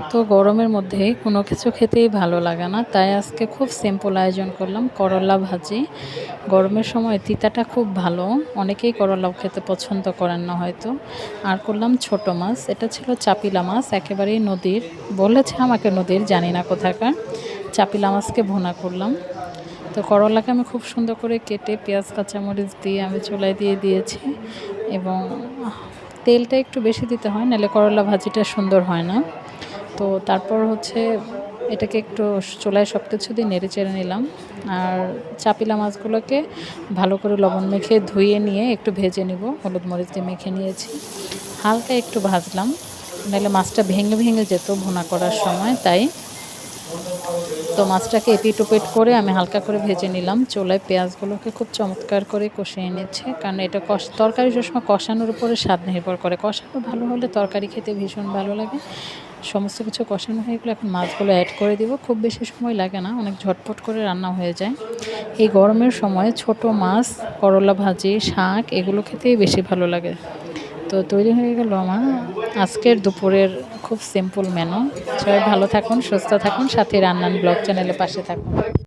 এত গরমের মধ্যে কোনো কিছু খেতেই ভালো লাগে না। তাই আজকে খুব সিম্পল আয়োজন করলাম, করলা ভাজি। গরমের সময় তিতাটা খুব ভালো, অনেকেই করলাও খেতে পছন্দ করেন না হয়তো। আর করলাম ছোট মাছ, এটা ছিল চাপিলা মাছ, একেবারেই নদীর, বলেছে আমাকে নদীর, জানি না কোথাকার। চাপিলা মাছকে ভুনা করলাম। তো করলাকে আমি খুব সুন্দর করে কেটে পেঁয়াজ, কাঁচামরিচ দিয়ে আমি চুলায় দিয়ে দিয়েছি এবং তেলটা একটু বেশি দিতে হয়, নাহলে করলা ভাজিটা সুন্দর হয় না। তো তারপর হচ্ছে এটাকে একটু চোলায় সব কিছু দিয়ে নেড়ে চেড়ে নিলাম। আর চাপিলা মাছগুলোকে ভালো করে লবণ মেখে ধুয়ে নিয়ে একটু ভেজে নিব। হলুদ মরিচ দিয়ে মেখে নিয়েছি। হালকা একটু ভাজলাম। নাহলে মাছটা ভেঙে ভেঙে যেত ভোনা করার সময়, তাই তো মাছটাকে এপিট ওপিট করে আমি হালকা করে ভেজে নিলাম। চুলায় পেঁয়াজগুলোকে খুব চমৎকার করে কষিয়ে নিচ্ছে। কারণ এটা কষ তরকারি সবসময় কষানোর উপরে স্বাদ নির্ভর করে। কষানো ভালো হলে তরকারি খেতে ভীষণ ভালো লাগে। সমস্ত কিছু কষানো হয়ে গেলে এখন মাছগুলো অ্যাড করে দিব। খুব বেশি সময় লাগে না, অনেক ঝটপট করে রান্না হয়ে যায়। এই গরমের সময় ছোট মাছ, করলা ভাজি, শাক, এগুলো খেতেই বেশি ভালো লাগে। তো তৈরি হয়ে গেল আমার। আজকের দুপুরের খুব সিম্পল মেনু সবাই ভালো থাকুন, সুস্থ থাকুন, সাথে রান্নান ব্লগ চ্যানেলের পাশে থাকুন।